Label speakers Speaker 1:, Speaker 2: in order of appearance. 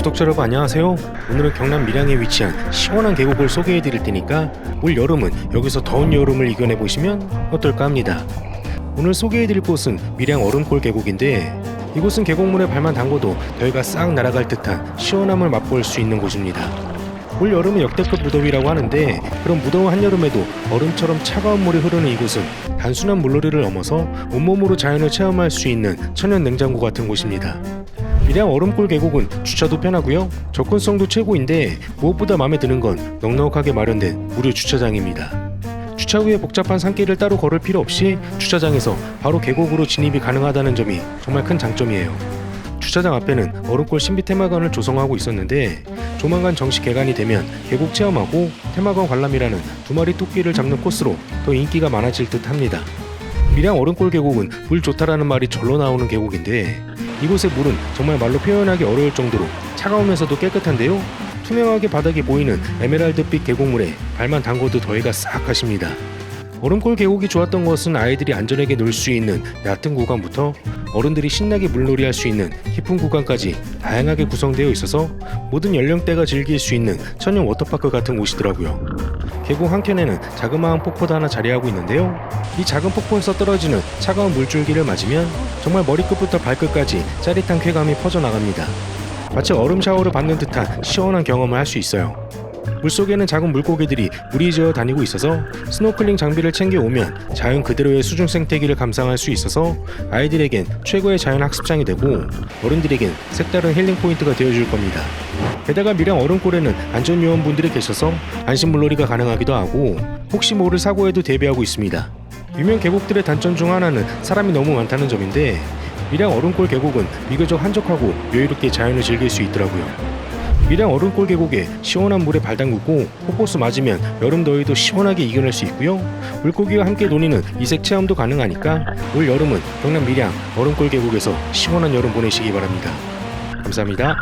Speaker 1: 구독자 여러분 안녕하세요. 오늘은 경남 밀양에 위치한 시원한 계곡을 소개해 드릴 테니까 올 여름은 여기서 더운 여름을 이겨내 보시면 어떨까 합니다. 오늘 소개해 드릴 곳은 밀양 얼음골 계곡인데 이곳은 계곡물에 발만 담궈도 더위가 싹 날아갈 듯한 시원함을 맛볼 수 있는 곳입니다. 올 여름은 역대급 무더위라고 하는데 그런 무더운 한여름에도 얼음처럼 차가운 물이 흐르는 이곳은 단순한 물놀이를 넘어서 온몸으로 자연을 체험할 수 있는 천연 냉장고 같은 곳입니다. 밀양 얼음골 계곡은 주차도 편하고요. 접근성도 최고인데 무엇보다 마음에 드는 건 넉넉하게 마련된 무료 주차장입니다. 주차 후에 복잡한 산길을 따로 걸을 필요 없이 주차장에서 바로 계곡으로 진입이 가능하다는 점이 정말 큰 장점이에요. 주차장 앞에는 얼음골 신비 테마관을 조성하고 있었는데 조만간 정식 개관이 되면 계곡 체험하고 테마관 관람이라는 두 마리 토끼를 잡는 코스로 더 인기가 많아질 듯 합니다. 밀양 얼음골 계곡은 물 좋다라는 말이 절로 나오는 계곡인데 이곳의 물은 정말 말로 표현하기 어려울 정도로 차가우면서도 깨끗한데요. 투명하게 바닥이 보이는 에메랄드빛 계곡물에 발만 담궈도 더위가 싹 가십니다. 얼음골 계곡이 좋았던 것은 아이들이 안전하게 놀 수 있는 얕은 구간부터 어른들이 신나게 물놀이 할 수 있는 깊은 구간까지 다양하게 구성되어 있어서 모든 연령대가 즐길 수 있는 천연 워터파크 같은 곳이더라고요. 계곡 한켠에는 자그마한 폭포도 하나 자리하고 있는데요. 이 작은 폭포에서 떨어지는 차가운 물줄기를 맞으면 정말 머리끝부터 발끝까지 짜릿한 쾌감이 퍼져나갑니다. 마치 얼음 샤워를 받는 듯한 시원한 경험을 할 수 있어요. 물속에는 작은 물고기들이 무리지어 다니고 있어서 스노클링 장비를 챙겨 오면 자연 그대로의 수중 생태계를 감상할 수 있어서 아이들에겐 최고의 자연 학습장이 되고 어른들에겐 색다른 힐링 포인트가 되어줄 겁니다. 게다가 밀양 얼음골에는 안전요원분들이 계셔서 안심 물놀이가 가능하기도 하고 혹시 모를 사고에도 대비하고 있습니다. 유명 계곡들의 단점 중 하나는 사람이 너무 많다는 점인데 밀양 얼음골 계곡은 비교적 한적하고 여유롭게 자연을 즐길 수 있더라고요. 밀양 얼음골 계곡에 시원한 물에 발 담그고 폭포수 맞으면 여름 더위도 시원하게 이겨낼 수 있고요. 물고기와 함께 노니는 이색 체험도 가능하니까 올 여름은 경남 밀양 얼음골 계곡에서 시원한 여름 보내시기 바랍니다. 감사합니다.